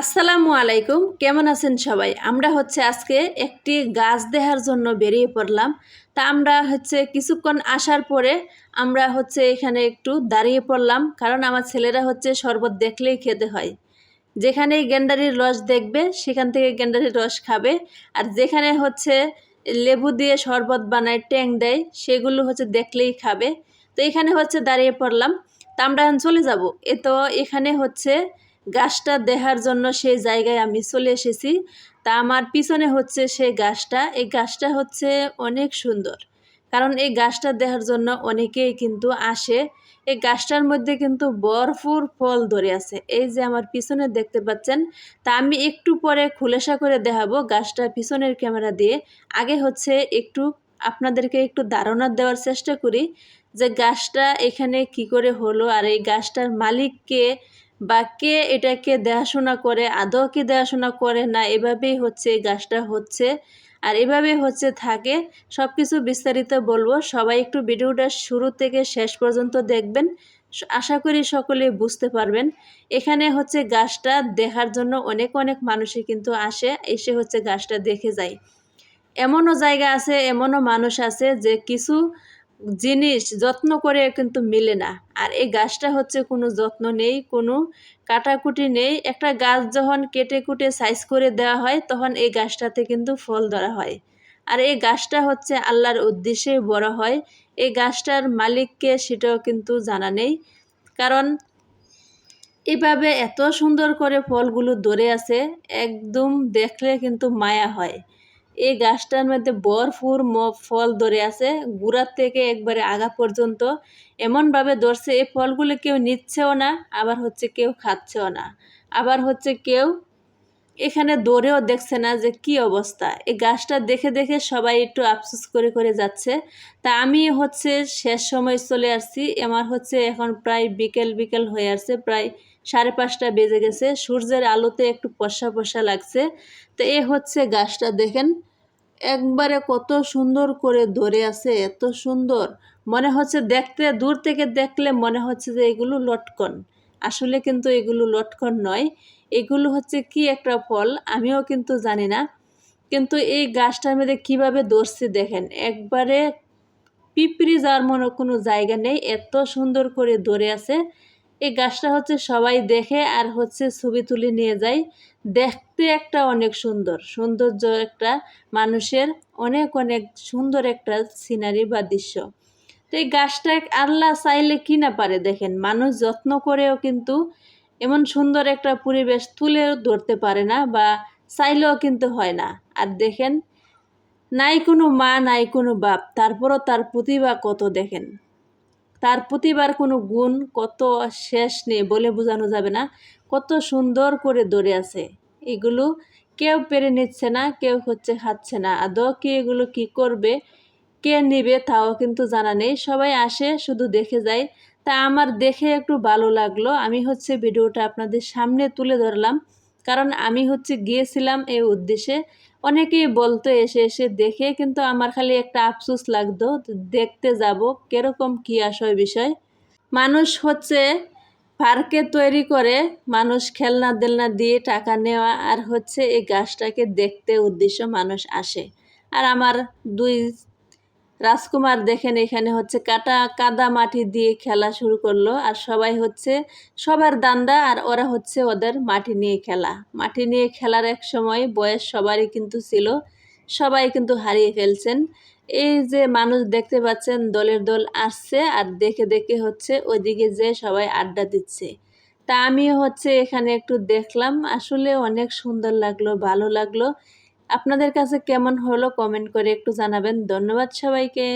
আসসালামু আলাইকুম, কেমন আছেন সবাই? আমরা হচ্ছে আজকে একটি গাছ দেখার জন্য বেরিয়ে পড়লাম। তা আমরা হচ্ছে কিছুক্ষণ আসার পরে আমরা হচ্ছে এখানে একটু দাঁড়িয়ে পড়লাম, কারণ আমার ছেলেরা হচ্ছে শরবত দেখলেই খেতে হয়। যেখানে গেন্ডারির রস দেখবে, সেখান থেকে গেন্ডারির রস খাবে। আর যেখানে হচ্ছে লেবু দিয়ে শরবত বানায়, ট্যাং দেয়, সেগুলো হচ্ছে দেখলেই খাবে। তো এখানে হচ্ছে দাঁড়িয়ে পড়লাম। তা আমরা চলে যাব। এ তো এখানে হচ্ছে গাছটা দেখার জন্য সেই জায়গায় আমি চলে এসেছি। তা আমার পিছনে হচ্ছে সেই গাছটা। এই গাছটা হচ্ছে অনেক সুন্দর। কারণ এই গাছটা দেখার জন্য অনেকেই কিন্তু আসে। এই গাছটার মধ্যে কিন্তু ভরপুর ফল ধরে আছে। এই যে আমার পিছনে দেখতে পাচ্ছেন, তা আমি একটু পরে খুলেসা করে দেখাবো গাছটা পিছনের ক্যামেরা দিয়ে। আগে হচ্ছে একটু আপনাদেরকে একটু ধারণা দেওয়ার চেষ্টা করি যে গাছটা এখানে কি করে হলো আর এই গাছটার মালিককে বা কে এটাকে দেখাশোনা করে আদৌ কি দেখাশোনা করে না, এভাবেই হচ্ছে এই গাছটা হচ্ছে। আর এভাবে হচ্ছে থাকে। সব কিছু বিস্তারিত বলব। সবাই একটু ভিডিওটা শুরু থেকে শেষ পর্যন্ত দেখবেন। আশা করি সকলে বুঝতে পারবেন। এখানে হচ্ছে গাছটা দেখার জন্য অনেক অনেক মানুষই কিন্তু আসে, এসে হচ্ছে গাছটা দেখে যায়। এমনও জায়গা আছে, এমনও মানুষ আছে যে কিছু জিনিস যত্ন করে কিন্তু মিলে না। আর এই গাছটা হচ্ছে কোনো যত্ন নেই, কোনো কাটাকুটি নেই। একটা গাছ যখন কেটে কুটে সাইজ করে দেওয়া হয়, তখন এই গাছটাতে কিন্তু ফল ধরা হয়। আর এই গাছটা হচ্ছে আল্লাহর উদ্দেশ্যে বড় হয়। এই গাছটার মালিককে সেটাও কিন্তু জানা নেই। কারণ এভাবে এত সুন্দর করে ফলগুলো ধরে আছে, একদম দেখলে কিন্তু মায়া হয়। এই গাছটার মধ্যে ভরপুর ফল ধরে আছে। গুড়ার থেকে একবারে আগা পর্যন্ত। এমনভাবে ধরছে, এই ফলগুলো কেউ নিচ্ছেও না, আবার হচ্ছে কেউ খাচ্ছেও না। আবার হচ্ছে কেউ এখানে দৌড়েও দেখছে না যে কি অবস্থা। এই গাছটা দেখে দেখে সবাই একটু আফসোস করে করে যাচ্ছে। তা আমি হচ্ছে শেষ সময় চলে আসছি। আমার হচ্ছে এখন প্রায় বিকেল বিকেল হয়ে আসছে। প্রায় সাড়ে পাঁচটা বেজে গেছে। সূর্যের আলোতে একটু পশা পশা লাগছে। তো এ হচ্ছে গাছটা দেখেন। একবারে কত সুন্দর করে ধরে আছে, এত সুন্দর। মনে হচ্ছে দেখতে, দূর থেকে দেখলে মনে হচ্ছে যে এগুলো লটকন। আসলে কিন্তু এগুলো লটকন নয়। এগুলো হচ্ছে কি একটা ফল? আমিও কিন্তু জানি না। কিন্তু এই গাছটার মধ্যে কীভাবে ধরছে দেখেন, একবারে পিঁপড়ি যাওয়ার মনে কোনো জায়গা নেই, এত সুন্দর করে ধরে আছে। এই গাছটা হচ্ছে সবাই দেখে আর হচ্ছে ছবি তুলে নিয়ে যায়। দেখতে একটা অনেক সুন্দর, সৌন্দর্য একটা মানুষের, অনেক অনেক সুন্দর একটা সিনারি বা দৃশ্য। তো এই গাছটা আল্লাহ চাইলে কি না পারে দেখেন, মানুষ যত্ন করেও কিন্তু এমন সুন্দর একটা পরিবেশ তুলেও ধরতে পারে না বা চাইলেও কিন্তু হয় না। আর দেখেন, নাই কোনো মা, নাই কোনো বাপ, তারপরও তার প্রতিভা কত দেখেন? তার প্রতিবার কোনো গুণ কত শেষ নেই বলে বোঝানো যাবে না। কত সুন্দর করে ধরে আছে। এগুলো কেউ পেরে নিচ্ছে না, কেউ হচ্ছে খাচ্ছে না। আদৌ কি এগুলো কি করবে? কে নিবে তাও কিন্তু জানা নেই। সবাই আসে, শুধু দেখে যায়। তা আমার দেখে একটু ভালো লাগল। আমি হচ্ছে ভিডিওটা আপনাদের সামনে তুলে ধরলাম। কারণ আমি হচ্ছে গিয়েছিলাম এই উদ্দেশ্যে। অনেকেই বলতো এসে এসে দেখে, কিন্তু আমার খালি একটা আফসোস লাগতো। দেখতে যাব, কীরকম কী আসয় বিষয়? মানুষ হচ্ছে পার্কে তৈরি করে, মানুষ খেলনা দেলনা দিয়ে টাকা নেওয়া, আর হচ্ছে এই গাছটাকে দেখতে উদ্দেশ্য মানুষ আসে। আর আমার দুই রাজকুমার দেখেন এখানে হচ্ছে কাটা কাদা মাটি দিয়ে খেলা শুরু করল আর সবাই হচ্ছে সবার দান্দা আর ওরা হচ্ছে ওদের মাটি নিয়ে খেলা। মাটি নিয়ে খেলার এক সময় বয়স সবারই কিন্তু ছিল, সবাই কিন্তু হারিয়ে ফেলছেন। এই যে মানুষ দেখতে পাচ্ছেন দলের দল আসছে আর দেখে দেখে হচ্ছে ওইদিকে যে সবাই আড্ডা দিচ্ছে। তা আমিও হচ্ছে এখানে একটু দেখলাম, আসলে অনেক সুন্দর লাগল, ভালো লাগল। আপনাদের কাছে কেমন হলো কমেন্ট করে একটু জানাবেন। ধন্যবাদ সবাইকে।